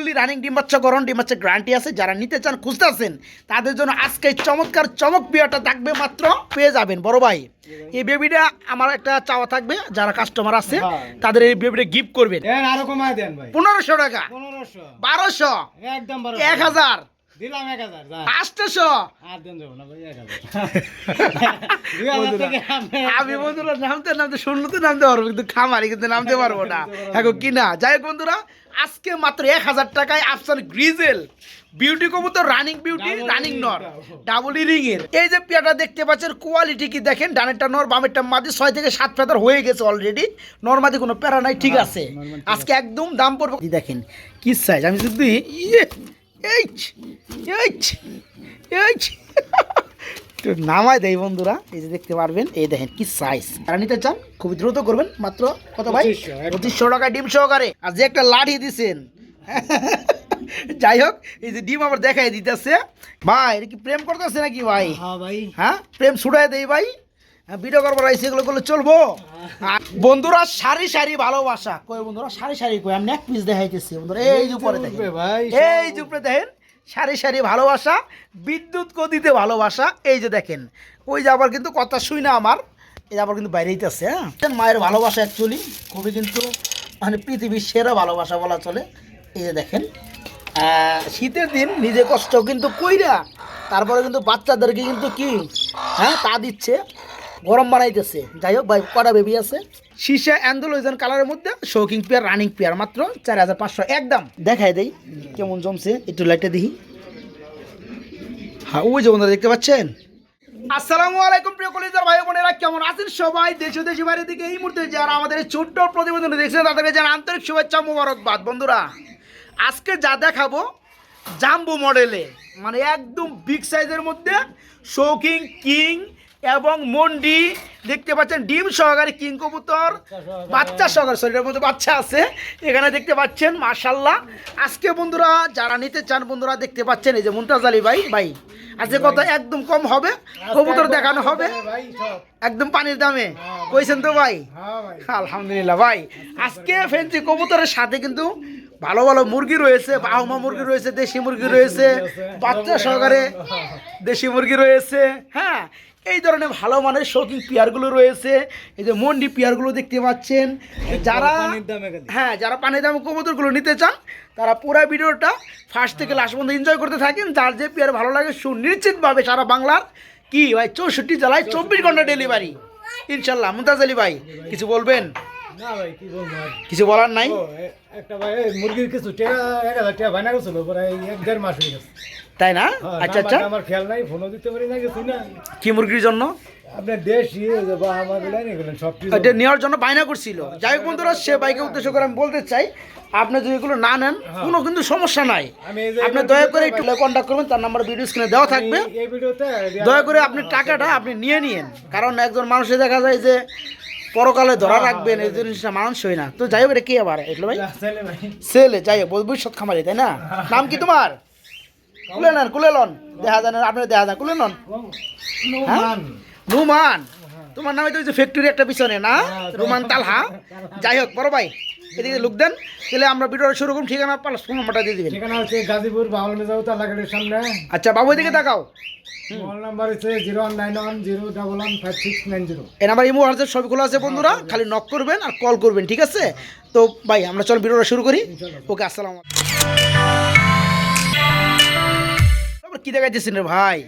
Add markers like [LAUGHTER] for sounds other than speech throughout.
Fully running ডিম বাচ্চা গরম ডিম বাচ্চা গ্যারান্টি আছে। যারা নিতে চান খুঁজতে আছেন তাদের জন্য আজকে চমৎকার চমক বিয়াটা থাকবে মাত্র পেয়ে যাবেন। বড় ভাই এই বেবিটা আমার একটা চাওয়া থাকবে যারা কাস্টমার আছে হ্যাঁ। তাদের এই বেবিটা গিফট করবেন। আরও কমায় দেন ভাই। পনেরোশো টাকা। পনেরোশো। বারোশো। একদম এক হাজার। দিলাম এক হাজার যা। আর দেন যাব না ভাই এক হাজার। [LAUGHS] দুই হাজার থেকে আপনি- আমি বন্ধুরা নামতে নামতে শুনতে নামতে পারব কিন্তু খামারি কিন্তু নামতে পারব না। এখন কিনা যাই হোক বন্ধুরা আজকে মাত্র এক হাজার টাকায় আফসান গ্রিজেল। বিউটি কবুতর রানিং বিউটি রানিং নর ডাবল রিং এর এই যে পেয়াটা দেখতে পাচ্ছেন কোয়ালিটি কি দেখেন? ডানেরটা নর বামেরটা মাদি ছয় থেকে সাত ফেদার হয়ে গেছে অলরেডি নর্মাদি কোনো প্যারা নাই ঠিক হ্যাঁ, আছে। আজকে একদম দাম পড়বে। এই দেখেন কি সাইজ আমি যদি ইয়ে এইচ এইচ এইচ। একটু নামায় দেয় বন্ধুরা এই যে দেখতে পারবেন এই দেখেন কি সাইজ যারা নিতে চান খুবই দ্রুত করবেন মাত্র কত ভাই? পঁচিশশো টাকা ডিম সহকারে। আর যে একটা লাঠি দিছেন। [LAUGHS] যাই হোক এই যে ডিম আবার দেখাই দিতেছে। ভাই এটা কি প্রেম করতেছে নাকি ভাই? হ্যাঁ ভাই। হ্যাঁ প্রেম ছুড়াই দেই ভাই। হ্যাঁ, ভিডিও করবার আইসি এগুলো করলে চলবো? বন্ধুরা সারি সারি ভালোবাসা। কই বন্ধুরা সারি সারি কই? আমি এক পিস দেখাইতেছি বন্ধুরা। এই যে উপরে দেখেন। ভাই এই যে উপরে দেখেন। সারি সারি ভালোবাসা, বিদ্যুৎ গতিতে ভালোবাসা, এই যে দেখেন। ওই যে আবার কিন্তু কথা শুই না আমার, এই আবার কিন্তু বাইরে হইতেছে হ্যাঁ মায়ের ভালোবাসা অ্যাকচুয়ালি খুবই কিন্তু মানে পৃথিবীর সেরা ভালোবাসা বলা চলে, এই যে দেখেন। শীতের দিন নিজে কষ্ট কিন্তু কইরা, তারপরে কিন্তু বাচ্চাদেরকে কিন্তু কি হ্যাঁ তা দিচ্ছে। গরম বানাইতেছে। যাই হোক ভাই কটা বেবি আছে? শীর্ষে অ্যান্ডোলয়েজন কালারের মধ্যে শৌকিং পেয়ার রানিং পেয়ার মাত্র চার হাজার পাঁচশো একদম। দেখাই দেই কেমন জমছে একটু লাইটে দেখি। হ্যাঁ ওই যে বন্ধুরা দেখতে পাচ্ছেন? আসসালামু আলাইকুম প্রিয় কলিজার ভাই বোনেরা কেমন আছেন সবাই? দেশ দেশি বাইরে থেকে এই মুহূর্তে যারা আমাদের ছোট্ট প্রতিবেদন দেখছেন তাদেরকে জানা আন্তরিক শুভেচ্ছা মোবারকবাদ। বন্ধুরা আজকে যা দেখাবো জাম্বো মডেলে মানে একদম বিগ সাইজের মধ্যে শৌকিং কিং এবং মন্ডি দেখতে পাচ্ছেন ডিম সহকারে কিং কবুতর বাচ্চা সহকারে শরীরের মধ্যে বাচ্চা আছে এখানে দেখতে পাচ্ছেন মাশাল্লাহ আজকে বন্ধুরা যারা নিতে চান বন্ধুরা দেখতে পাচ্ছেন এই যে মুমতাজ আলী ভাই ভাই আজকে কত একদম কম হবে কবুতর দেখানো হবে। একদম পানির দামে কইছেন তো ভাই? হ্যাঁ ভাই। আলহামদুলিল্লাহ ভাই। আজকে ফেন্সি কবুতরের সাথে কিন্তু ভালো ভালো মুরগি রয়েছে বাহুমা মুরগি রয়েছে দেশি মুরগি রয়েছে বাচ্চা সহকারে দেশি মুরগি রয়েছে হ্যাঁ। এই ধরনের ভালো মানের শৌখিন পেয়ারগুলো রয়েছে। এই যে মন্ডি পেয়ারগুলো দেখতে পাচ্ছেন। যারা। হ্যাঁ যারা পানির দাম কবুতরগুলো নিতে চান তারা পুরো ভিডিওটা ফার্স্ট থেকে লাস্ট পর্যন্ত এনজয় করতে থাকেন। যার যে পেয়ার ভালো লাগে সুনিশ্চিতভাবে সারা বাংলার কি ভাই চৌষট্টি জেলায় চব্বিশ ঘণ্টা ডেলিভারি ইনশাল্লাহ মুমতাজ আলী ভাই কিছু বলবেন? কিছু বলার নাই? একটা ভাই মুরগির কিছু এক হাজার টাকা পরে এক দেড় মাস হয়ে গেছে। তাই না? হ্যাঁ, আচ্ছা আচ্ছা। আমার খেয়াল নাই ফোনও দিতে পারি না কিছু না কি মুরগির জন্য? আপনার দেশি বা আমার সব এটা নেওয়ার জন্য বায়না করছিল। যাই হোক বন্ধুরা সে বাইকে উদ্দেশ্য করে আমি বলতে চাই আপনি যদি এগুলো না নেন কোনো কিন্তু সমস্যা নাই। আপনি দয়া করে একটু কন্ট্যাক্ট করবেন তার নাম্বার ভিডিও স্ক্রিনে দেওয়া থাকবে। দয়া করে আপনি টাকাটা আপনি নিয়ে নিন কারণ একজন মানুষে দেখা যায় যে পরকালে ধরা রাখবেন এই জিনিসটা মানুষ হয় না। তো যাই হোক এটা কি আবার? এগুলো ভাই? ছেলে যাই হোক ভবিষ্যৎ খামারি তাই না? নাম কি তোমার? কুলে নেন কুলে লন। দেখা যায় না আপনি দেখা যায় কুলে হ্যাঁ? রুমান তোমার নামে তো ফ্যাক্টরি একটা পিছনে না? রুমান তালহা। যাই হোক বড় ভাই এদিকে লোক দেন তাহলে আমরা ভিডিওটা শুরু করুন ঠিকানা পালাস ফোন নাম্বারটা দিয়ে দিবেন। ঠিকানা হচ্ছে গাজীপুর বাউল মেজাউ তালাগাড়ির সামনে। আচ্ছা বাবু এদিকে তাকাও। মোবাইল নাম্বার হচ্ছে zero nine one zero double one five six nine zero. এই নাম্বার ইমো হোয়াটসঅ্যাপ সবই খোলা আছে বন্ধুরা। খালি নক করবেন আর কল করবেন ঠিক আছে? তো ভাই আমরা চল ভিডিওটা শুরু করি। ওকে আসসালাম কি দেখাইতেছেন রে ভাই?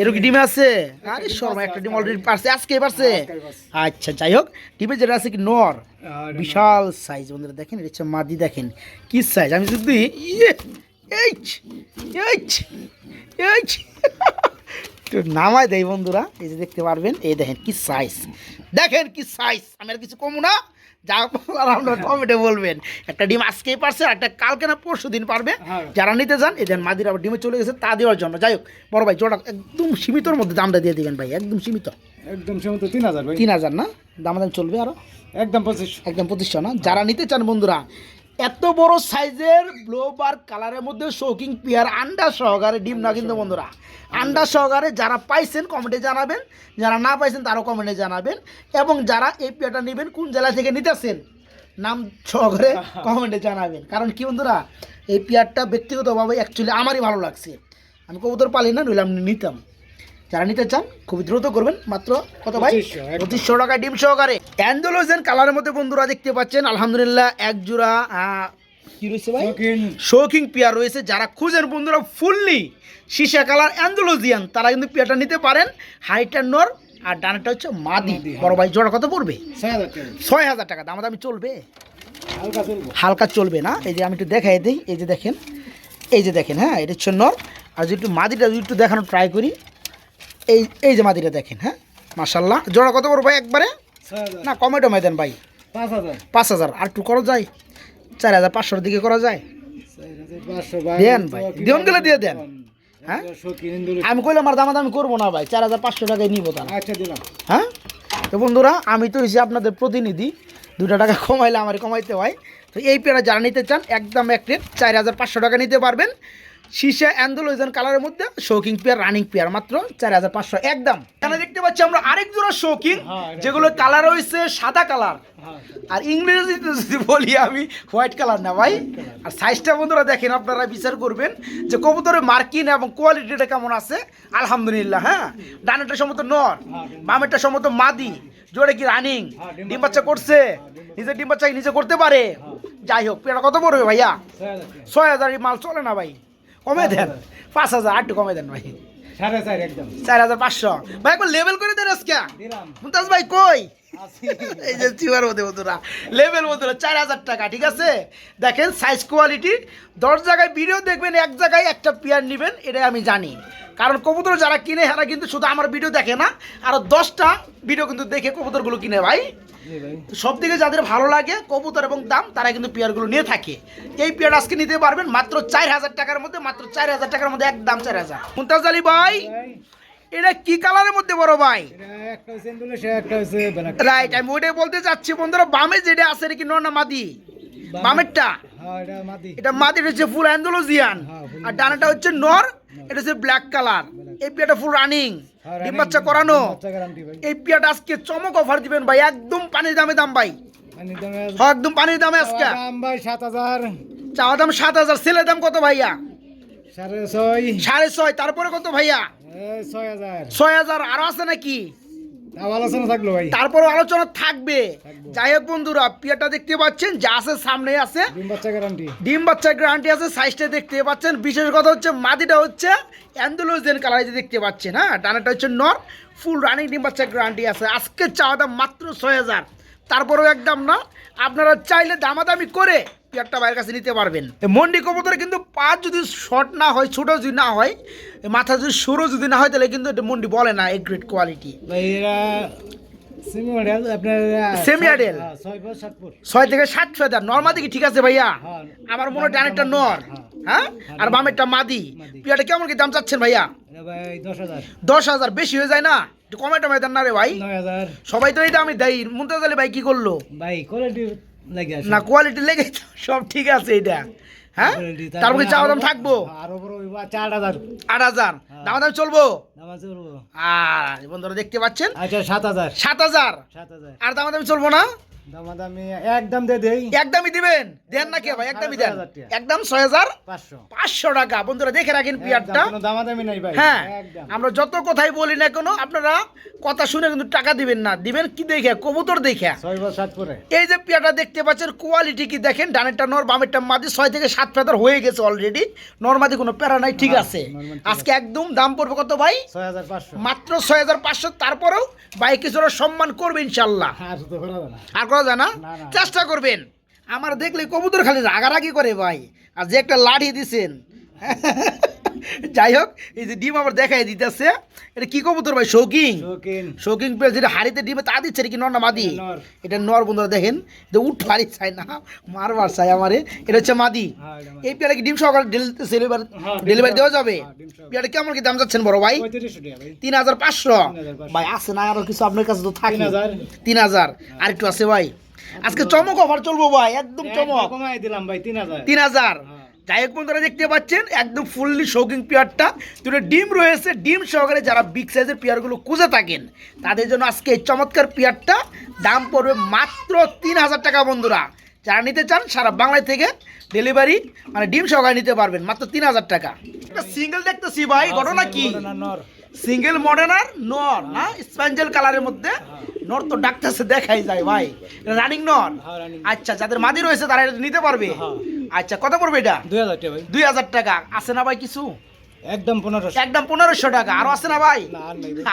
এরও কি ডিমে আছে? আরে শর্মা একটা ডিম অলরেডি পারছে আজকে পারছে? আচ্ছা যাই হোক ডিমে যেটা আছে কি নর? বিশাল সাইজ বন্ধুরা দেখেন এটা হচ্ছে মাদি দেখেন। কি সাইজ আমি যদি ইয়ে একটু নামায় দেয় বন্ধুরা এই যে দেখতে পারবেন এই দেখেন কি সাইজ দেখেন কি সাইজ আমি আর কিছু কমু না। যা আপনার কমেন্টে বলবেন। একটা ডিম আজকেই পারছে আর একটা কালকে না পরশু দিন পারবে। হ্যাঁ। যারা নিতে যান এদের মাদির আবার ডিমে চলে গেছে তা দেওয়ার জন্য। যাই হোক বড় ভাই জোড়া একদম সীমিতর মধ্যে দামটা দিয়ে দিবেন ভাই একদম সীমিত। একদম সীমিত তিন হাজার তিন হাজার না? দাম দাম চলবে আরও? একদম পঁচিশ। একদম পঁচিশশো না? যারা নিতে চান বন্ধুরা এত বড় সাইজের ব্লোবার কালারের মধ্যে শৌকিং পেয়ার আন্ডা সহকারে ডিম না কিন্তু বন্ধুরা। আন্ডা সহকারে যারা পাইছেন কমেন্টে জানাবেন যারা না পাইছেন তারাও কমেন্টে জানাবেন এবং যারা এই পেয়ারটা নেবেন কোন জেলা থেকে নিতেছেন নাম সহকারে [LAUGHS] কমেন্টে জানাবেন। কারণ কি বন্ধুরা এই পেয়ারটা ব্যক্তিগতভাবে অ্যাকচুয়ালি আমারই ভালো লাগছে। আমি কবুতর পালি না নইলে আমি নিতাম। যারা নিতে চান খুবই দ্রুত করবেন। মাত্র কত ভাই? পঁচিশশো টাকা ডিম সহকারে। অ্যান্ডোলোজেন কালারের মধ্যে বন্ধুরা দেখতে পাচ্ছেন আলহামদুলিল্লাহ এক জোড়া আহ, কি রয়েছে ভাই? শৌখিন। পেয়ার রয়েছে। যারা খুঁজেন বন্ধুরা ফুললি সীসা কালার অ্যান্ডোলোজিয়ান তারা কিন্তু পেয়ারটা নিতে পারেন। হাইটার নর আর ডানাটা হচ্ছে মাদি। হ্যাঁ। বড় ভাই জোড়া কত পড়বে? ছয় হাজার টাকা। দাম দামি চলবে? হালকা হালকা চলবে না? এই যে আমি একটু দেখাই দিই। এই যে দেখেন। এই যে দেখেন হ্যাঁ এটা হচ্ছে নর। আর যদি একটু মাদিটা যদি একটু দেখানোর ট্রাই করি। এই এই যে মাদিটা দেখেন হ্যাঁ? মার্শাল্লাহ জোড়া কত করব ভাই একবারে? না কমে টমে দেন ভাই। পাঁচ হাজার। আর একটু করা যায়? চার হাজার পাঁচশোর দিকে করা যায়? দেন ভাই, দেন গেলে দিয়ে দেন। হ্যাঁ? আমি কইলাম আমার দামাদামি করব না ভাই। চার হাজার পাঁচশো টাকায় নিবো তাহলে। আচ্ছা হ্যাঁ? তো বন্ধুরা আমি তো হয়েছি আপনাদের প্রতিনিধি দুটো টাকা কমাইলে আমার কমাইতে হয়। তো এই পেয়ারা যারা নিতে চান একদম এক রেট চার হাজার পাঁচশো টাকা নিতে পারবেন। শীষে অ্যান্ডোলোজন কালারের মধ্যে শৌকিং পেয়ার রানিং পেয়ার মাত্র চার হাজার পাঁচশো একদম এখানে দেখতে পাচ্ছি আমরা আরেক জোড়া শৌকিং হ্যাঁ, যেগুলো কালার হয়েছে সাদা কালার হ্যাঁ আর ইংরেজিতে যদি বলি আমি হোয়াইট কালার না ভাই। আর সাইজটা বন্ধুরা দেখেন আপনারা বিচার করবেন যে কবুতরের মার্কিং এবং কোয়ালিটিটা কেমন আছে। আলহামদুলিল্লাহ হ্যাঁ? ডানেরটা সম্মত নর বামেরটা সম্মত মাদি। জোরে কি রানিং হ্যাঁ, ডিম বাচ্চা। করছে? নিজের ডিম বাচ্চা নিজে করতে পারে? যাই হোক পেয়ারা কত পড়বে ভাইয়া? ছয় হাজার মাল চলে না ভাই? কমে দেন। পাঁচ হাজার আটটু কমে দেন ভাই। সাড়ে চার একদম। চার হাজার পাঁচশো। ভাই একবার লেভেল করে দেন আজকে। মুমতাজ ভাই কই? এই যে চিবার মধ্যে বন্ধুরা। লেভেল বন্ধুরা চার হাজার টাকা ঠিক আছে? দেখেন সাইজ কোয়ালিটি দশ জায়গায় ভিডিও দেখবেন এক জায়গায় একটা পেয়ার নেবেন এটা আমি জানি। কারণ কবুতর যারা কিনে এরা কিন্তু শুধু আমার ভিডিও দেখে না আরও দশটা ভিডিও কিন্তু দেখে কবুতরগুলো কিনে ভাই। সব দিকে যাদের ভালো লাগে কবুতর এবং দাম তারা কিন্তু পেয়ারগুলো নিয়ে থাকে। এই পেয়ার আজকে নিতে পারবেন মাত্র চার হাজার টাকার মধ্যে মাত্র চার হাজার টাকার মধ্যে একদম চার হাজার। মুমতাজ আলী ভাই এটা কি কালারের মধ্যে বড় ভাই? রাইট আমি ওইটাই বলতে চাচ্ছি বন্ধুরা বামে যেটা আছে এটা কি না মাদি? বামেরটা? হ্যাঁ এটা মাদি। এটা হচ্ছে ফুল অ্যান্ডোলজিয়ান আর ডানাটা হচ্ছে নর এটা হচ্ছে ব্ল্যাক কালার এই পিয়াটা ফুল রানিং ডিম বাচ্চা করানো। এই পিয়াটা আজকে চমক অফার দিবেন ভাই একদম পানির দামে দাম ভাই। একদম পানির দামে আজকে। দাম ভাই সাত হাজার। চাওয়া দাম সাত হাজার ছেলের দাম কত ভাইয়া? সাড়ে ছয়। সাড়ে ছয় তারপরে কত ভাইয়া? ছয় হাজার। ছয় হাজার আরও আছে নাকি? আলোচনা থাকল ভাই। তারপরে আলোচনা থাকবে। যাই হোক বন্ধুরা পিয়াটা দেখতে পাচ্ছেন যা আছে সামনে আছে। ডিম বাচ্চা গ্যারান্টি ডিম বাচ্চার গ্যারান্টি আছে সাইজটা দেখতে পাচ্ছেন। বিশেষ কথা হচ্ছে মাদিটা হচ্ছে অ্যান্ডোলোজেন কালার দেখতে পাচ্ছেন হ্যাঁ? ডানাটা হচ্ছে নর ফুল রানিং ডিম বাচ্চার গ্যারান্টি আছে। আজকে চাওয়া দাম মাত্র ছয় হাজার। তারপরেও একদম না। আপনারা চাইলে দামাদামি করে একটা বাইরের কাছে নিতে পারবেন। মন্ডি কবুতরে কিন্তু পা যদি শর্ট না হয় ছোটো যদি না হয় মাথা যদি সরু যদি না হয় তাহলে কিন্তু এটা মন্ডি বলে না এই গ্রেট কোয়ালিটি এরা? হ্যাঁ, ছয় থেকে সাত ফেদার নর্মাদি কি ঠিক আছে ভাইয়া? হ্যাঁ। আমার মনে হয় ডানেরটা নর। হ্যাঁ আর বামেরটা মাদি। পিয়াটা কেমন কি দাম চাচ্ছেন ভাইয়া? দশ হাজার। বেশি হয়ে যায় না? একটু কমে টমে দেন না রে ভাই। সবাই তো এই দামই দেয়। মুমতাজ আলী ভাই কি করল? ভাই কোয়ালিটি না কোয়ালিটি লেগে সব ঠিক আছে এটা। হ্যাঁ? তারপরে তারপরে চাওয়া দাম থাকব? হইবো, হাজার। আট হাজার। দাম দাম চলবো? দাম বলব। আর বন্ধুরা দেখতে পাচ্ছেন? আচ্ছা সাত হাজার। সাত হাজার। সাত হাজার। আর দাম দাম চলবো না? দামাদামি একদম দিয়ে দেই। একদমই দিবেন? দেন না কে ভাই একদমই দেন। সাড়ে ছয় হাজার টাকা। একদম ছয় হাজার পাঁচশো। পাঁচশো টাকা। বন্ধুরা দেখে রাখেন পিয়ারটা। দামাদামি নাই ভাই। হ্যাঁ আমরা যত কথাই বলি না কোনো আপনারা কথা শুনে কিন্তু টাকা দিবেন না। দিবেন কি দেখে? কবুতর দেখে। এই যে পেয়াটা দেখতে পাচ্ছেন কোয়ালিটি কি দেখেন? ডানেরটা নর বামেরটা মাদি ছয় থেকে সাত ফেদার হয়ে গেছে অলরেডি নর্মাদি কোনো প্যারা নাই ঠিক আছে। আজকে একদম দাম পড়বে কত ভাই? ছয় হাজার পাঁচশো। মাত্র ছয় হাজার পাঁচশো তারপরেও ভাই কিছুটা সম্মান করবে ইনশাল্লাহ আর করা যায় না। চেষ্টা করবেন। আমার দেখলে কবুতর খালি রাগারাগি করে ভাই। আর যে একটা লাঠি দিছেন। [LAUGHS] যাই হোক এই যে ডিম আবার দেখাই দিতেছে। এটা কি কবুতর ভাই? শৌকিং শৌকিং পেয়ে যেটা হাড়িতে ডিমে তা দিচ্ছে কি নর না মাদি? এটা নর। বন্ধুরা দেখেন। এটা উঠ হাড়ি চাই না মারবার চাই আমারে। এটা হচ্ছে মাদি। হ্যাঁ, মাদি। এই পেয়ারা কি ডিম সহকারে ডেলিভারি ডেলিভারি দেওয়া যাবে? হ্যাঁ, পেয়ারা কেমন কি দাম যাচ্ছেন বড় ভাই? তিন হাজার পাঁচশো। ভাই আছে না আরও কিছু আপনার কাছে তো থাকে। তিন হাজার। তিন হাজার। আর একটু আছে ভাই। আজকে চমক অফার চলবো ভাই একদম চমক। কমাই দিলাম ভাই তিন হাজার। তিন হাজার। হ্যাঁ। যাই হোক বন্ধুরা, দেখতে পাচ্ছেন, একদম ফুললি শৌকিং পেয়ারটা দুটো ডিম রয়েছে। ডিম সহকারে যারা বিগ সাইজের পেয়ারগুলো খুঁজে থাকেন, তাদের জন্য আজকে এই চমৎকার পেয়ারটা দাম পড়বে মাত্র তিন হাজার টাকা বন্ধুরা। যারা নিতে চান, সারা বাংলায় থেকে ডেলিভারি মানে ডিম সহকারে নিতে পারবেন, মাত্র তিন হাজার টাকা। সিঙ্গেল দেখতেছি ভাই, ঘটনা কি? সিঙ্গেল মডার্নার নর না? স্প্যাঞ্জেল কালারের মধ্যে নর তো ডাকতেছে দেখাই যায় ভাই। রানিং নর? হ্যাঁ, আচ্ছা যাদের মাদি রয়েছে তারা এটা নিতে পারবে? হ্যাঁ। আচ্ছা কত পড়বে এটা? দুই হাজার টাকা ভাই। দুই হাজার টাকা। আছে না ভাই কিছু? একদম পনেরোশো। একদম পনেরোশো টাকা। আরও আছে না ভাই? না,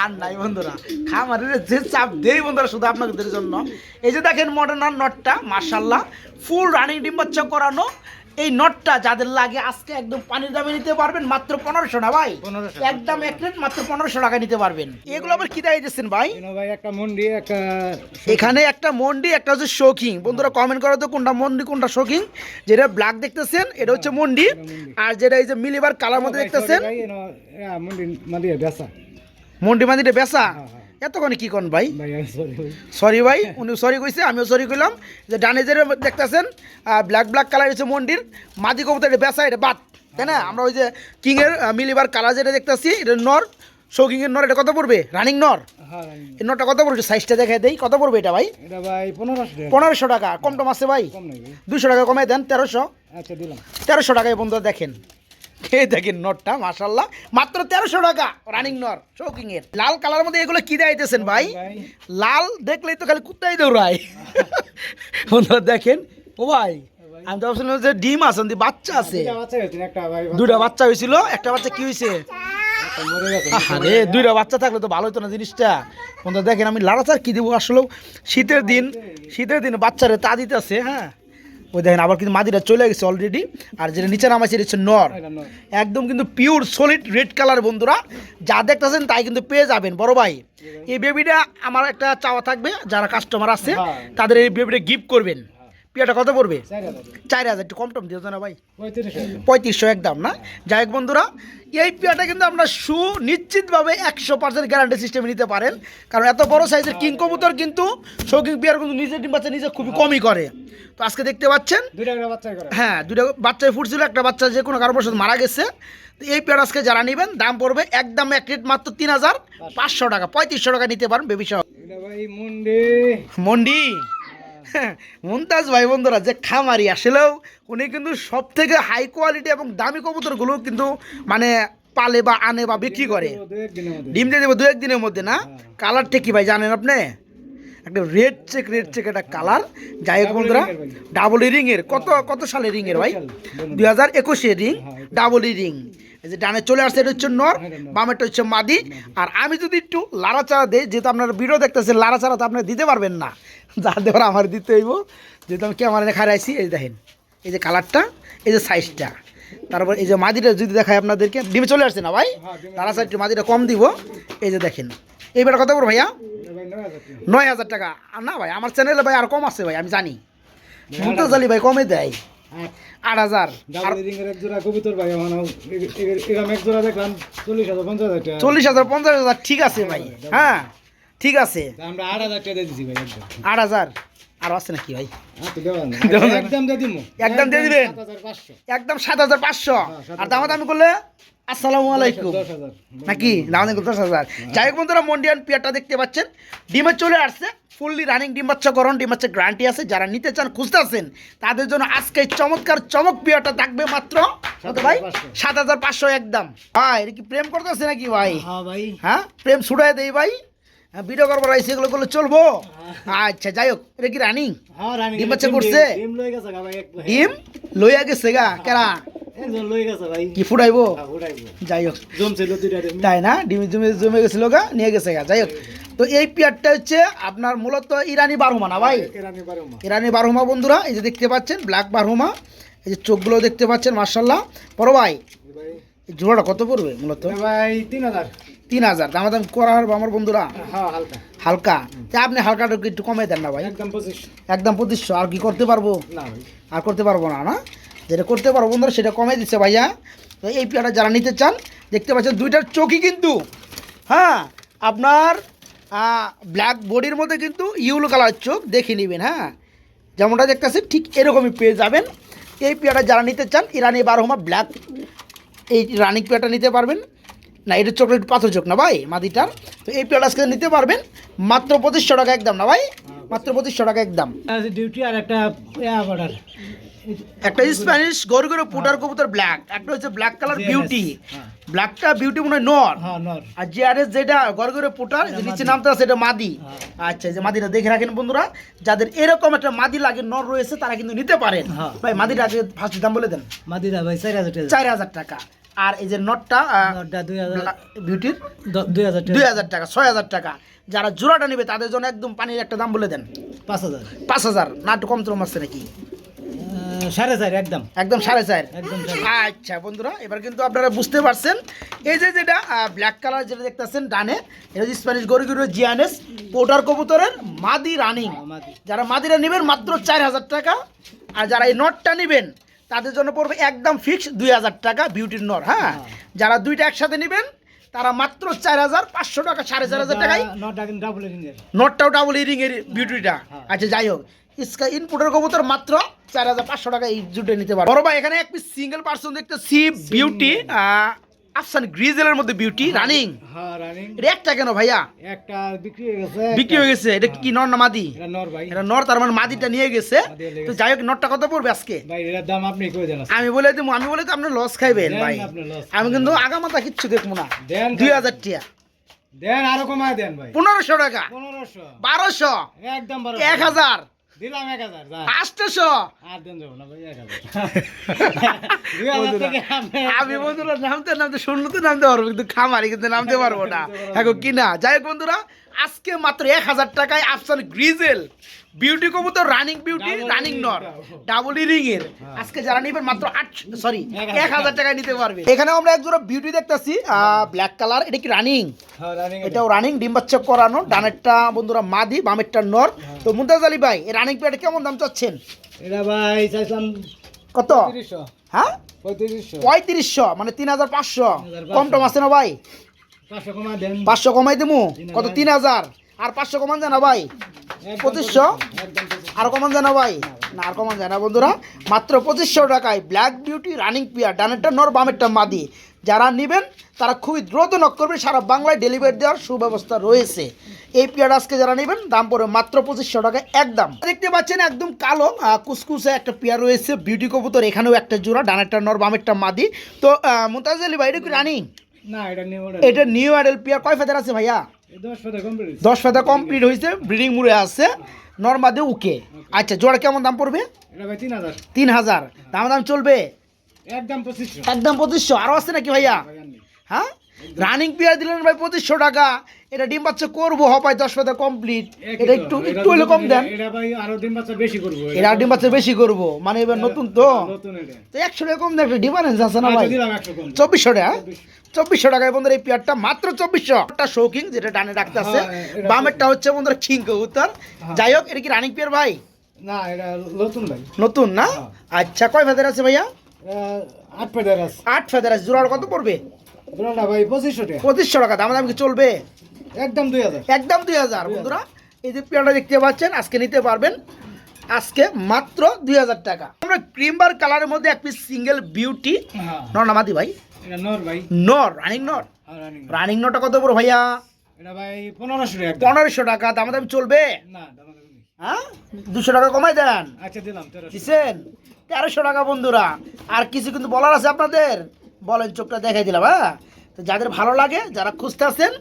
আর নাই। বন্ধুরা। খামারের যে চাপ দেই বন্ধুরা শুধু আপনাদের জন্য। এই যে দেখেন মডার্নার নটটা মার্শাল্লাহ ফুল রানিং ডিম বাচ্চা করানো। এই নটটা যাদের লাগে আজকে একদম পানির দামে নিতে পারবেন মাত্র পনেরোশো না ভাই? 1500 একদম এক রেট মাত্র পনেরোশো টাকা নিতে পারবেন। এগুলো আবার কি দাঁড়িয়ে দিচ্ছেন ভাই? একটা মন্ডি একটা এখানে একটা মন্ডি একটা হচ্ছে শৌকিং বন্ধুরা কমেন্ট করো তো কোনটা মন্ডি কোনটা শৌকিং যেটা ব্ল্যাক দেখতেছেন এটা হচ্ছে মন্ডি। আর যেটা এই যে মিলিবার কালার মধ্যে দেখতেছেন মন্ডি মাদিয়া বেসা মন্ডি মান্দিটা বেচা? হ্যাঁ, হ্যাঁ। এতক্ষণে কি কন ভাই? সরি ভাই। উনি সরি কইছে আমিও সরি কইলাম। যে ডানে যে দেখতেছেন ব্ল্যাক ব্ল্যাক কালার হচ্ছে মন্দির মাদি কবুতর এটা বেচা এটা বাদ তাই না? আমরা ওই যে কিংয়ের মিলিবার কালার যেটা দেখতেছি এটা নর শৌকিংয়ের নর এটা কত পড়বে? রানিং নর। হ্যাঁ এই নরটা কত পড়বে? সাইজটা দেখাই দেই কত পড়বে এটা ভাই? এটা ভাই পনেরোশো টাকা। কম টম আছে ভাই। দুশো টাকা কমে দেন তেরোশো। আচ্ছা দিলাম। তেরোশো টাকায় বন্ধু দেখেন। এই দেখেন নটটা মাশাল্লাহ মাত্র তেরোশো টাকা রানিং নর শৌকিং এর। লাল কালার মধ্যে এগুলো কি দেখাইতেছেন ভাই? লাল দেখলেই তো খালি কুত্তাই দৌড়ায়। বন্ধুরা দেখেন ও ভাই আমি তো ভাবছিলাম যে ডিম আছে বাচ্চা আছে? দুইটা বাচ্চা হয়েছিল একটা বাচ্চা। কি হয়েছে? আরে দুইটা বাচ্চা থাকলে তো ভালো হতো না জিনিসটা। বন্ধুরা দেখেন আমি লাড়াচার কি দেবো? আসলে শীতের দিন শীতের দিন বাচ্চারে তা দিতেছে হ্যাঁ? ওই দেখেন আবার কিন্তু মাদিটা চলে গেছে অলরেডি আর যেটা নিচে নামাইছে এটা হচ্ছে নর। একদম কিন্তু পিওর সলিড রেড কালার বন্ধুরা। যা দেখতেছেন তাই কিন্তু পেয়ে যাবেন বড় ভাই। এই বেবিটা আমার একটা চাওয়া থাকবে যারা কাস্টমার আছে হ্যাঁ। তাদের এই বেবিটা গিফট করবেন। পিয়াটা কত পড়বে? চার হাজার একটু কম টম দিও না ভাই। পঁয়ত্রিশশো। একদম না? যাই হোক বন্ধুরা এই পেয়াটা কিন্তু আপনার সু নিশ্চিতভাবে একশো পার্সেন্ট গ্যারান্টি সিস্টেমে নিতে পারেন। কারণ এত বড় সাইজের কিং কবুতর কিন্তু শৌকিং পেয়ার কিন্তু নিজের ডিম বাচ্চা নিজে খুবই কমই করে। তো আজকে দেখতে পাচ্ছেন হ্যাঁ দুটো বাচ্চায় ফুটছিল একটা বাচ্চা যে কোনো কারোর সাথে মারা গেছে। তো এই পেয়ার আজকে যারা নেবেন দাম পড়বে একদম এক রেট মাত্র তিন হাজার পাঁচশো টাকা পঁয়ত্রিশশো টাকা নিতে পারেন বেবি সহ। এটা মন্ডি? [LAUGHS] মুমতাজ ভাই বন্ধুরা যে খামারি আসলেও উনি কিন্তু সব থেকে হাই কোয়ালিটি এবং দামি কবুতরগুলো কিন্তু মানে পালে বা আনে বা বিক্রি করে। ডিম দিয়ে দেবো দু একদিনের মধ্যে। না? কালারটা কি ভাই জানেন আপনি? একটা রেড চেক রেড চেক একটা কালার যাই হোক বন্ধুরা। ডাবল রিং এর কত কত সালের রিং এর ভাই দুই হাজার একুশের রিং ডাবল রিং এই যে ডানে চলে আসছে এটা হচ্ছে নর বামেরটা হচ্ছে মাদি। আর আমি যদি একটু লাড়াচাড়া দিই যেহেতু আপনারা ভিডিও দেখতেছেন লাড়াচাড়া তো আপনারা দিতে পারবেন না। [LAUGHS] যা দেওয়ার আমার দিতে হইব। যেহেতু আমি ক্যামেরা খারাইছি এই দেখেন এই যে কালারটা এই যে সাইজটা তারপর এই যে মাদিটা যদি দেখায় আপনাদেরকে ডিমে চলে আসছে না ভাই? তারা একটু মাদিটা কম দিব। এই যে দেখেন এইবার কত বড় ভাইয়া? নয় হাজার টাকা। না ভাই আমার চ্যানেলে ভাই আর কম আছে ভাই আমি জানি। মুমতাজ আলী ভাই কমে দেয়। আট হাজার। চল্লিশ হাজার পঞ্চাশ হাজার টাকা। চল্লিশ হাজার পঞ্চাশ হাজার ঠিক আছে ভাই। হ্যাঁ ঠিক আছে। আমরা আট হাজার টাকা দিয়ে ভাই আট হাজার। আর আছে নাকি ভাই? আর। একদম একদম দিয়ে দিবেন? একদম সাত হাজার পাঁচশো? আর দামা দামি করলে? আসসালামু আলাইকুম। নাকি? দাম দেখুন দশ হাজার। যাই হোক বন্ধুরা মন্ডিয়ান পিয়ারটা দেখতে পাচ্ছেন। ডিমে চলে আসছে। ফুললি রানিং ডিম বাচ্চা করণ ডিম বাচ্চা গ্যারান্টি আছে। যারা নিতে চান খুঁজতে আছেন তাদের জন্য আজকে চমৎকার চমক পিয়ারটা থাকবে মাত্র কত ভাই? সাত হাজার পাঁচশো একদম। ভাই এটা কি প্রেম করতেছে নাকি ভাই? হ্যাঁ ভাই। হ্যাঁ? প্রেম ছুটাই দেই ভাই। হ্যাঁ ভিডিও করব রাইছে এগুলো করলে চলবো। আচ্ছা যাই হোক এটা কি রানিং হ্যাঁ ডিম বাচ্চা করছে? ডিম। লইয়া গেছে গা কেরা? কি ফুটাইবো? হ্যাঁ, যাই হোক। জমছিল দুইটা ডিম তাই না? ডিম জমে জমে গেছিল গা নিয়ে গেছে গা যাই হোক। তো এই পেয়ারটা হচ্ছে আপনার মূলত ইরানি বারহুমা না ভাই? মা ইরানি বারহুমা। বন্ধুরা এই যে দেখতে পাচ্ছেন ব্ল্যাক বারহুমা। এই যে চোখগুলো দেখতে পাচ্ছেন মার্শাল্লাহ পর ভাই ভাই। জোড়াটা কত পড়বে মূলত? ভাই তিন হাজার। তিন হাজার। দাম দাম করা হবে আমার বন্ধুরা। হ্যাঁ হালকা। হালকা। তা আপনি হালকাটা একটু কমে দেন না ভাই। একদম পঁচিশ একদম পঁচিশশো। আর কি করতে পারব? না আর করতে পারব না না? যেটা করতে পারব বন্ধুরা সেটা কমে দিচ্ছে ভাইয়া। তো এই পেয়ারটা যারা নিতে চান দেখতে পাচ্ছেন দুইটার চোখই কিন্তু। হ্যাঁ আপনার ব্ল্যাক বডির মধ্যে কিন্তু ইউলো কালার চোখ দেখে নেবেন হ্যাঁ? যেমনটা দেখতেছেন ঠিক এরকমই পেয়ে যাবেন। এই পেয়ারটা যারা নিতে চান ইরানি বারোমা ব্ল্যাক এই রানিং পেয়ারটা নিতে পারবেন। না এটা চকলেট পাথর চোখ না ভাই মাদিটার। তো এই পেয়ারটা আজকে নিতে পারবেন মাত্র পঁচিশশো টাকা একদম না ভাই? মাত্র পঁচিশশো টাকা একদম। ডিউটি আর একটা অর্ডার একটা স্প্যানিশ গরু গরু পুটার কবুতর ব্ল্যাক একটা হচ্ছে ব্ল্যাক কালার বিউটি। ব্ল্যাকটা বিউটি মনে হয় নর। হ্যাঁ আর জিআরএস যেটা গড় গড়ে পুটার যে নিচে নামটা সেটা মাদি। হ্যাঁ। আচ্ছা এই যে মাদিটা দেখে রাখেন বন্ধুরা যাদের এরকম একটা মাদি লাগে নর রয়েছে তারা কিন্তু নিতে পারেন। হ্যাঁ। ভাই মাদিটা ফার্স্ট দাম বলে দেন। মাদিরা ভাই চার হাজার টাকা। চার হাজার টাকা। আর এই যে নটটা বিউটির দুই হাজার টাকা। দুই হাজার টাকা ছয় হাজার টাকা। যারা জোড়াটা নেবে তাদের জন্য একদম পানির একটা দাম বলে দেন। পাঁচ হাজার। পাঁচ হাজার না একটু কম টম আছে নাকি? সাড়ে চার একদম। একদম সাড়ে চার। আচ্ছা বন্ধুরা এবার কিন্তু আপনারা বুঝতে পারছেন। এই যে যেটা ব্ল্যাক কালার যেটা দেখতেছেন ডানে এটা হচ্ছে স্প্যানিশ গরু গরু জিয়ানেস পোটার কবুতরের মাদি রানিং। যারা মাদিরা নেবেন মাত্র চার হাজার টাকা আর যারা এই নটটা নেবেন তাদের জন্য পড়বে একদম ফিক্স দুই হাজার টাকা বিউটির নর হ্যাঁ? যারা দুইটা একসাথে নেবেন তারা মাত্র চার হাজার পাঁচশো টাকা সাড়ে চার হাজার টাকায় নটটাও ডাবল ইরিং এর বিউটিটা হ্যাঁ। আচ্ছা যাই হোক। ইসকা ইনপুটের কবুতর মাত্র চার হাজার পাঁচশো টাকা এই জুটে নিতে পারো বড় ভাই এখানে এক পিস সিঙ্গেল পার্সন দেখতে সি বিউটি আফসান গ্রিজেলের মধ্যে বিউটি রানিং হ্যাঁ রানিং এটা একটা কেন ভাইয়া? একটা বিক্রি হয়ে গেছে বিক্রি হয়ে গেছে এটা কি নর না মাদি? এটা নর ভাই। এটা নর তার মানে মাদিটা নিয়ে গেছে। তো যাই হোক নটটা কত পড়বে আজকে? ভাই এটার দাম আপনি কই দেন আমি বলে দিব আমি বলে তো আপনি লস খাইবেন ভাই। আমি কিন্তু আগামাতা কিচ্ছু দেখব না। দেন দুই হাজার টিয়া। দেন আরও কমায় দেন ভাই। পনেরোশো টাকা। পনেরোশো। বারোশো। একদম বারো এক হাজার। দিলাম এক হাজার যা। আর দেন যাব না ভাই এক হাজার। [LAUGHS] দুই হাজার থেকে আপনি আমি বন্ধুরা নামতে নামতে শুনতে নামতে পারব কিন্তু খামারি কিন্তু নামতে পারব না। এখন কিনা যাই হোক বন্ধুরা আজকে মাত্র এক হাজার টাকায় আফসান গ্রিজেল। বিউটি কবুতর রানিং বিউটি রানিং নর। ডাবল রিং এর। আজকে যারা নেবেন মাত্র আট সরি এক হাজার টাকায় নিতে পারবে। এখানে আমরা এক জোড়া বিউটি দেখতেছি ব্ল্যাক কালার এটা কি রানিং হ্যাঁ রানিং এটাও রানিং ডিম বাচ্চা করানো ডানেরটা বন্ধুরা মাদি বামেরটা নর। তো মুমতাজ আলী ভাই এই রানিং পেয়ারটা কেমন দাম চাচ্ছেন? এটা ভাই চাইছিলাম কত? হ্যাঁ? পঁয়ত্রিশশো। মানে তিন হাজার পাঁচশো। 3500 কম টম আছে না ভাই? পাঁচশো কমাই দেবো কত তিন হাজার? আর পাঁচশো কমান যায় না ভাই? পঁচিশশো? আর কমান যায় না ভাই? না আর কমান যায় না বন্ধুরা। মাত্র পঁচিশশো টাকায় ব্ল্যাক বিউটি রানিং পিয়ার ডানেরটা নর বামেরটা মাদি। যারা নেবেন তারা খুবই দ্রুত নক করবে সারা বাংলায় ডেলিভারি দেওয়ার সুব্যবস্থা রয়েছে। এই পিয়ার আজকে যারা নেবেন দাম পড়বে মাত্র পঁচিশশো টাকায় একদম। দেখতে পাচ্ছেন একদম কালো কুসকুসে একটা পেয়ার রয়েছে। বিউটি কবুতর এখানেও একটা জোড়া ডানেরটা নর বামেরটা মাদি। তো আহ, মুমতাজ আলী ভাই এটা কি রানিং না এটা ওটা এটা নিউ অ্যাডেল পিয়ার কয় ফেদার আছে ভাইয়া? দশ ফেদা কমপ্লিট হয়েছে। ব্রিডিং মুড়ে আছে নর্মাদে উকে। আচ্ছা জোড়া কেমন দাম পড়বে? তিন হাজার। দাম দাম চলবে? একদম পঁচিশশো। আরও আরও আছে নাকি ভাইয়া। হ্যাঁ? রানিং পেয়ার দিলেন ভাই পঁচিশশো টাকা। এটা ডিম বাচ্চা করব হপায় দশ ফেদা কমপ্লিট এটা একটু একটু হলে কম দেন। এটা ভাই আরও ডিম বাচ্চা বেশি করব এটা ডিম বাচ্চা বেশি করব। মানে এবার নতুন তো। নতুন এটা। তো একশো টাকা কম দেন একটা ডিফারেন্স আছে না আচ্ছা, ভাই? চব্বিশশো টাকা চব্বিশশো। টাকায় বন্ধুরা এই পেয়ারটা মাত্র চব্বিশশো। একটা শৌকিং যেটা ডানে রাখতেছে হ্যাঁ, এটা- বামেরটা হচ্ছে বন্ধুরা খিং কবুতর। হ্যাঁ। যাই হোক এটা কি রানিং পেয়ার ভাই? না এটা নতুন ভাই। নতুন না? হ্যাঁ। আচ্ছা কয় ফেদার আছে ভাইয়া? আট পেটার আছে। আট ফেদার আছে। জোড়ার কত পড়বে? দুটা ভাই পঁচিশশো টাকা। পঁচিশশো টাকা দাম দাম কি চলবে? একদম দুই হাজার। একদম দুই হাজার বন্ধুরা। এই যে পেয়ারটা দেখতে পাচ্ছেন আজকে নিতে পারবেন। আজকে মাত্র দুই হাজার টাকা। আমরা ক্রিম বার কালারের মধ্যে এক পিস সিঙ্গেল বিউটি হ্যাঁ। ভাই? নর রানিং নর রানিং রানিং নরটা কত পড়ো ভাইয়া? পনেরোশো টাকা। দাম দাম চলবে। হ্যাঁ? দুশো টাকা কমাই দেন। আচ্ছা তেরোশো টাকা বন্ধুরা। আর কিছু কিন্তু বলার আছে আপনাদের? বলেন চোখটা দেখাই দিলাম হ্যাঁ? তো যাদের ভালো লাগে যারা খুঁজতে আছেন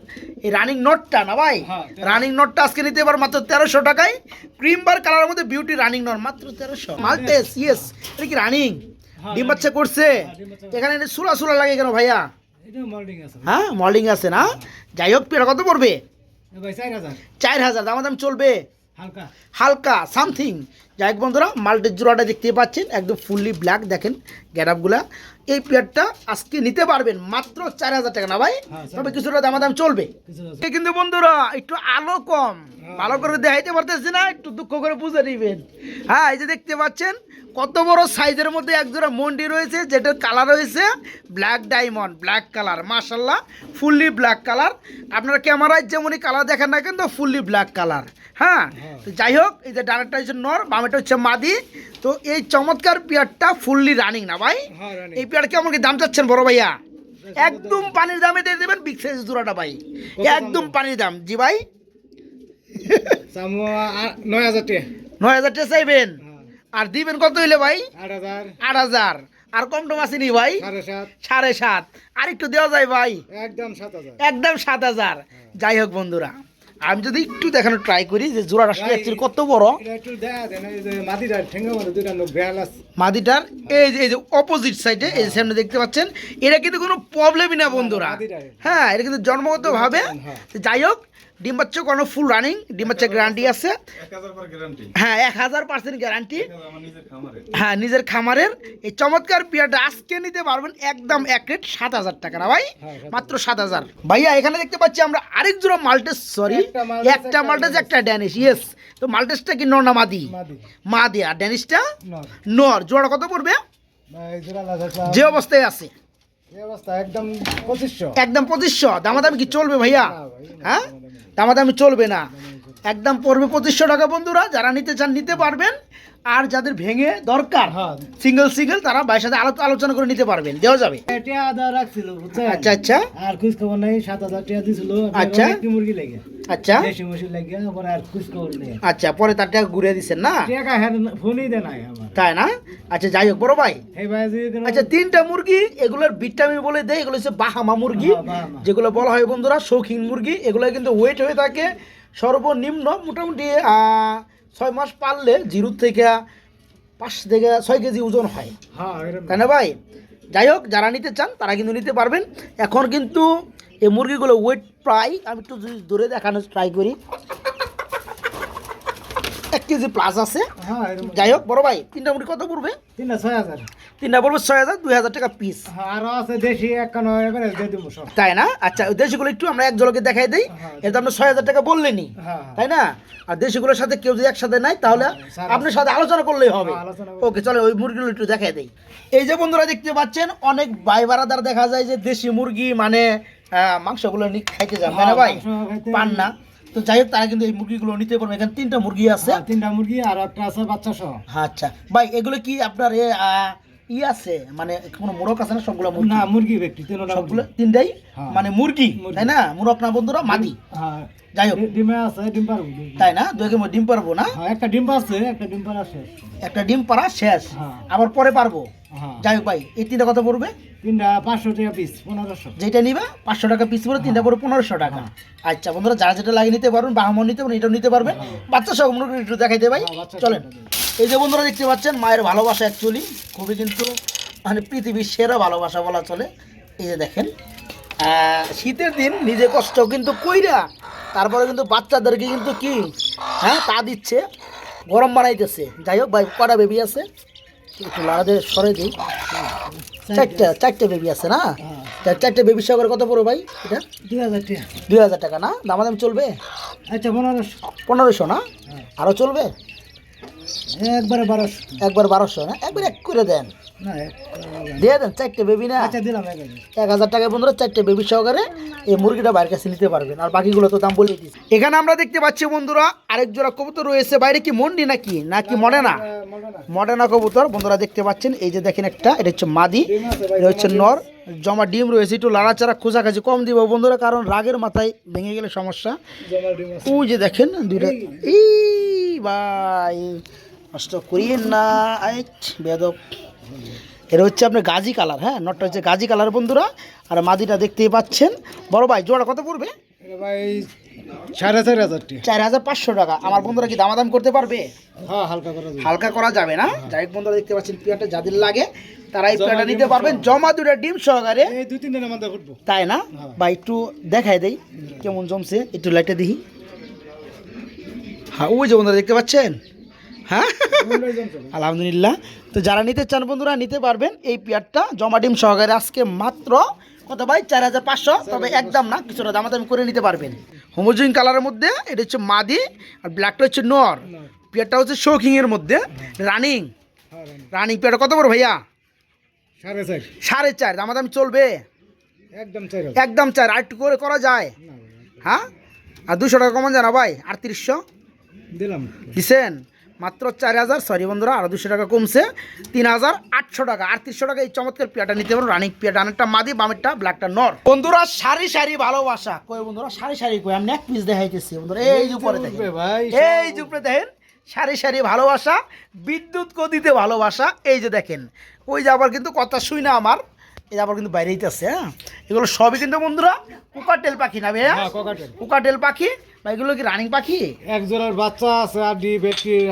এই রানিং নোটটা না ভাই? হ্যাঁ, রানিং নোটটা আজকে নিতে পার মাত্র তেরোশো টাকায়। ক্রিম বার কালারের মধ্যে বিউটি রানিং নোট মাত্র তেরোশো। মালটেস ইয়েস এটা কি রানিং হ্যাঁ, ডিম বাচ্চা করছে। এখানে সুরা সুরা লাগে কেন ভাইয়া। হ্যাঁ মল্ডিং আছে না? যাই হোক পেয়ারা কত পড়বে? চার হাজার। দাম দাম চলবে। হালকা। সামথিং যাই হোক বন্ধুরা মাল্টের জোড়াটা দেখতে পাচ্ছেন একদম ফুললি ব্ল্যাক দেখেন গ্যারাপগুলা এই পেয়ারটা আজকে নিতে পারবেন। মাত্র চার হাজার টাকা না ভাই? হ্যাঁ, তবে কিছুটা দামাদাম চলবে। কিন্তু বন্ধুরা একটু আলো কম। হ্যাঁ। ভালো করে দেখাইতে পারতেছি না একটু দুঃখ করে বুঝে নিবেন। হ্যাঁ এই যে দেখতে পাচ্ছেন কত বড় সাইজের মধ্যে একজোড়া মন্ডি রয়েছে যেটার কালার রয়েছে ব্ল্যাক ডায়মন্ড ব্ল্যাক কালার। মাশাল্লাহ ফুললি ব্ল্যাক কালার। আপনারা ক্যামেরায় যেমনই কালার দেখেন না কিন্তু ফুললি ব্ল্যাক কালার। হ্যাঁ? হ্যাঁ। তো যাই হোক এই যে ডানেরটা হচ্ছে নর বামেটা হচ্ছে মাদি। তো এই চমৎকার পেয়ারটা ফুললি রানিং না ভাই? হ্যাঁ এই পেয়ার কেমন কি দাম চাচ্ছেন বড় ভাইয়া? একদম পানির দামে দিয়ে দেবেন বিগ সাইজ জোড়াটা ভাই। একদম পানির দাম। জি ভাই? নয় হাজার টাকা। নয় হাজার টাকা চাইবেন? হ্যাঁ, আর দিবেন কত হইলে ভাই? আট হাজার। আর কম টম আসেনি ভাই? সাড়ে সাত। সাড়ে সাত। আর একটু দেওয়া যায় ভাই? একদম সাত হাজার। একদম সাত হাজার। যাই হোক বন্ধুরা। আমি যদি একটু দেখানো ট্রাই করি যে জোড়াটা আসলে অ্যাকচুয়ালি কত বড়? মাদিটার এই যে এই যে অপোজিট সাইডে এই সামনে দেখতে পাচ্ছেন এটা কিন্তু কোনো প্রবলেমই না বন্ধুরা। হ্যাঁ এটা কিন্তু জন্মগত ভাবে হ্যাঁ। যাই হোক ডিম বাচ্চা কোনো ফুল রানিং ডিম বাচ্চা গ্যারান্টি আছে। হ্যাঁ এক হাজার পার্সেন্ট গ্যারান্টি হ্যাঁ নিজের খামারের। এই চমৎকার পিয়াটা আজকে নিতে পারবেন একদম এক রেট সাত হাজার টাকা না ভাই? হ্যাঁ, মাত্র সাত হাজার। ভাইয়া এখানে দেখতে পাচ্ছি আমরা আরেক জোড়া মাল্টেস সরি একটা মাল্টেস, একটা ড্যানিশ। ইয়েস তো মাল্টেসটা কি নর না মাদি? মাদি। মা দিয়া ড্যানিশটা নর। জোড়া কত পড়বে? এই যে অবস্থায় আছে। এই একদম পঁচিশশো। একদম পঁচিশশো। দামাদামি কি চলবে ভাইয়া? হ্যাঁ? দামাদামি দামাদামি চলবে না। একদম পড়বে পঁচিশশো টাকা বন্ধুরা যারা নিতে চান নিতে পারবেন। আর যাদের ভেঙে দরকার হ্যাঁ। সিঙ্গেল সিঙ্গেল তারা বাইরের সাথে আলোচনা করে নিতে পারবেন। দেওয়া যাবে? এটা আদা রাখছিল আচ্ছা আচ্ছা। আর কুছ খবর নাই সাত হাজার টাকা দিছিল। আচ্ছা। মুরগি লেগে। আচ্ছা। দেশি মুরগি লেগে আবার আর খবর নেই। আচ্ছা পরে তার টাকা ঘুরে দিচ্ছেন না? টাকা হ্যাঁ ফোনই আমার। তাই না? আচ্ছা যাই হোক বড় ভাই। আচ্ছা তিনটা মুরগি এগুলোর ভিটামিন বলে দেয় এগুলো হচ্ছে বাহামা মুরগি। হ্যাঁ, যেগুলো বলা হয় বন্ধুরা শৌখিন মুরগি এগুলো কিন্তু ওয়েট হয়ে থাকে সর্বনিম্ন মোটামুটি ছয় মাস পারলে জিরো থেকে পাঁচ থেকে ছয় কেজি ওজন হয়। হ্যাঁ। তাই না ভাই? যাই হোক যারা নিতে চান তারা কিন্তু নিতে পারবেন। এখন কিন্তু এই মুরগিগুলো ওয়েট প্রায় আমি একটু ধরে দূরে দেখানোর ট্রাই করি। এক কেজি প্লাস আছে। হ্যাঁ যাই হোক বড় ভাই তিনটা কত পড়বে? তিনটা ছয় হাজার। তিনটা পড়বে ছয় হাজার দুই হাজার টাকা পিস হ্যাঁ, আছে দেশি তাই না? আচ্ছা দেশিগুলো একটু আমরা এক জলকে দেখাই দিই। হ্যাঁ। এটা আমরা ছয় হাজার টাকা বললেনি। তাই না? আর দেশিগুলোর সাথে কেউ যদি একসাথে নাই তাহলে আপনার সাথে আলোচনা করলেই হবে। ওকে চলে ওই মুরগিগুলো একটু দেখাই দেই। এই যে বন্ধুরা দেখতে পাচ্ছেন অনেক বারাদার দেখা যায় যে দেশি মুরগি মানে মাংসগুলো খাইতে যান। না ভাই? পান না। তো যাই হোক তারা কিন্তু এই মুরগিগুলো নিতে পারবে। এখানে তিনটা মুরগি আছে। হ্যাঁ, তিনটা মুরগি আর একটা আছে বাচ্চা সহ। আচ্ছা। ভাই এগুলো কি আপনার এ ই আছে? মানে কোনো মোরক আছে না সবগুলো মুরগি? না মুরগি ব্যক্তি সবগুলো? তিনটাই? হ্যাঁ। মানে মুরগি মুরগি। তাই না? মুরক না বন্ধুরা? মাদি। হ্যাঁ। যাই হোক। ডিমে আছে ডিম পারব তাই না? দুই ডিম পারব না? একটা ডিম আছে একটা ডিম পারা শেষ। একটা ডিম পারা শেষ। আবার পরে পারব? যাই হোক ভাই এই তিনটা কত পড়বে? তিনটা পাঁচশো টাকা পিস পনেরোশো। যেটা নিবে পাঁচশো টাকা পিস পড়ে তিনটা পড়ে পনেরোশো টাকা। আচ্ছা বন্ধুরা যারা যেটা লাগিয়ে নিতে পারবেন বাহামন নিতে এটাও নিতে পারবেন। বাচ্চা সব একটু দেখাই দে ভাই। হ্যাঁ, চলেন। এই যে বন্ধুরা দেখতে পাচ্ছেন মায়ের ভালোবাসা অ্যাকচুয়ালি খুবই কিন্তু মানে পৃথিবীর সেরা ভালোবাসা বলা চলে। এই যে দেখেন আহ, শীতের দিন নিজে কষ্ট কিন্তু কইরা তারপরে কিন্তু বাচ্চাদেরকে কিন্তু কি হ্যাঁ তা দিচ্ছে গরম বানাইতেছে। যাই হোক ভাই কটা বেবি আছে? একটু লাড়াদের সরে দিই। চারটা চারটে বেবি আছে না? হ্যাঁ। চারটে বেবি সহকারে কত পড়ো ভাই এটা? দুই হাজার টাকা। দুই হাজার টাকা না? দামাদাম চলবে? আচ্ছা পনেরোশো। পনেরোশো না? হ্যাঁ। আরও চলবে? একবারে বারোশো। একবার বারোশো না? একবার এক করে দেন। না দিয়ে দেন চারটে বেবি না? আচ্ছা দিলাম এক হাজার। এক টাকা বন্ধুরা চারটে বেবি সহকারে এই মুরগিটা বাইরের কাছে নিতে পারবেন। আর বাকিগুলো তো দাম বলে দিচ্ছি এখানে আমরা দেখতে পাচ্ছি বন্ধুরা আরেক জোড়া কবুতর রয়েছে। বাইরে কি মন্ডি নাকি? নাকি মডে না মনে না কবুতর। বন্ধুরা দেখতে পাচ্ছেন এই যে দেখেন একটা এটা হচ্ছে মাদি এটা হচ্ছে নর জমা ডিম রয়েছে একটু লাড়াচাড়া খোঁজাখাজি কম দিব বন্ধুরা কারণ রাগের মাথায় ভেঙে গেলে সমস্যা। ওই যে দেখেন দুইটা এই ভাই নষ্ট করিয়েন না বেদব। এটা হচ্ছে আপনার গাজি কালার হ্যাঁ? নটটা হচ্ছে গাজি কালার বন্ধুরা। আর মাদিটা দেখতেই পাচ্ছেন। বড় ভাই জোড়া কত পড়বে? ভাই সাড়ে চার হাজার চার হাজার পাঁচশো টাকা। আমার বন্ধুরা কি দামাদাম করতে পারবে? হ্যাঁ হালকা করে হালকা করা যাবে না? যাই হোক বন্ধুরা দেখতে পাচ্ছেন যাদের লাগে তারা এই পেয়ারটা নিতে পারবেন। জমা দুটা ডিম সহকারে। দুই তিন দিনের মধ্যে ফুটবো তাই না? হ্যাঁ। বা একটু দেখাই দেই কেমন জমছে। একটু লাইটে হ্যাঁ ওই যে বন্ধুরা দেখতে পাচ্ছেন? হ্যাঁ? আলহামদুলিল্লাহ। তো যারা নিতে চান বন্ধুরা নিতে পারবেন এই পেয়ারটা। জমা ডিম সহকারে আজকে মাত্র কত ভাই? চার হাজার পাঁচশো। তবে একদম না কিছুটা দামাদামি করে নিতে পারবেন। হোমোজিন কালারের মধ্যে এটা হচ্ছে মাদি আর ব্ল্যাকটা হচ্ছে নর পেয়ারটা হচ্ছে শৌখিংয়ের মধ্যে। রানিং রানিং পেয়ারটা কত বড় ভাইয়া? সাড়ে চার। সাড়ে চার। দামাদামি চলবে? একদম চার একদম চার। আর একটু করে করা যায়? হ্যাঁ? আর দুশো টাকা কমান জানা ভাই? আটত্রিশশো? দিলাম। দিছেন? মাত্র চার হাজার সরি বন্ধুরা আরও দুশো টাকা কমছে। তিন হাজার আটশো টাকা। আটত্রিশশো টাকা এই চমৎকার পেয়াটা নিতে পারো রানিক পেয়াটা। ডানেরটা মাদি বামেরটা ব্ল্যাকটা নর। বন্ধুরা সারি সারি ভালোবাসা। কই বন্ধুরা সারি সারি কই? আমি এক পিস দেখাইতেছি। বন্ধুরা এই উপরে দেখেন। ভাই এই উপরে দেখেন সারি সারি ভালোবাসা বিদ্যুৎ গতিতে ভালোবাসা। এই যে দেখেন ওই যে আবার কিন্তু কথা শুই না আমার এই আবার কিন্তু বাইরে আছে হ্যাঁ? এগুলো সবই কিন্তু বন্ধুরা কুকাটেল পাখি না ভাইয়া? হ্যাঁ। কুকাটেল পাখি। এগুলো কি রানিং পাখি? এক জোড়ার বাচ্চা আছে আর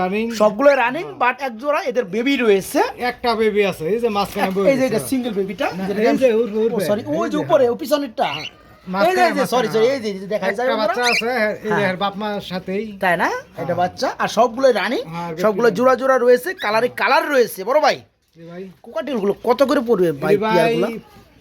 রানিং সবগুলো রানিং বাট এক জোড়া এদের বেবি রয়েছে। একটা বেবি আছে এই যে মাঝখানে এই যে এটা সিঙ্গেল বেবিটা। সরি ওই যে উপরে ও পিছনেরটা। এই যে, এই যে সরি সরি এই যে দেখা যায় বাচ্চা আছে এই যে হ্যাঁ। এর বাপ মার সাথেই। তাই না? এটা বাচ্চা আর সবগুলো রানিং হ্যাঁ, সবগুলো জোড়া জোড়া রয়েছে কালারে কালার রয়েছে বড় ভাই। এই গুলো কত করে পড়বে ভাই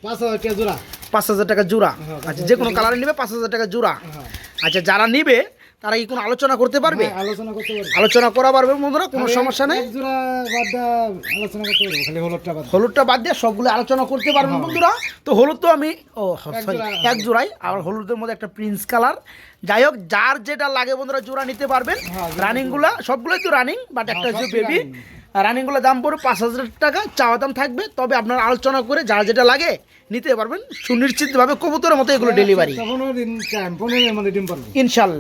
পাঁচ হাজার টাকা জোড়া। পাঁচ হাজার টাকা জোড়া। হ্যাঁ, আচ্ছা যে কোনো কালারে নিবে পাঁচ হাজার টাকা জোড়া। হ্যাঁ। আচ্ছা যারা নিবে তারা কি কোনো আলোচনা করতে পারবে? হ্যাঁ, আলোচনা করতে পারব। আলোচনা করা পারবে বন্ধুরা কোনো সমস্যা নেই। জোড়া বাদ আলোচনা করতে পারব খালি হলুদটা বাদ হলুদটা বাদ দিয়ে সবগুলো আলোচনা করতে পারবেন বন্ধুরা। তো হলুদ তো আমি ও এক সরি এক জোড়াই আর হলুদের মধ্যে একটা প্রিন্স কালার যাই হোক যার যেটা লাগে বন্ধুরা জোড়া নিতে পারবেন। হ্যাঁ, রানিংগুলা সবগুলোই তো রানিং বাট একটা হ্যাঁ, হচ্ছে বেবি। রানিংগুলোর দাম পড়বে পাঁচ হাজার টাকা চাওয়া দাম থাকবে। তবে আপনার আলোচনা করে যা যেটা লাগে নিতে পারবেন। সুনিশ্চিতভাবে কবুতরের মতো এগুলো ডেলিভারি মধ্যে ডিম পারব। ইনশাল্লাহ।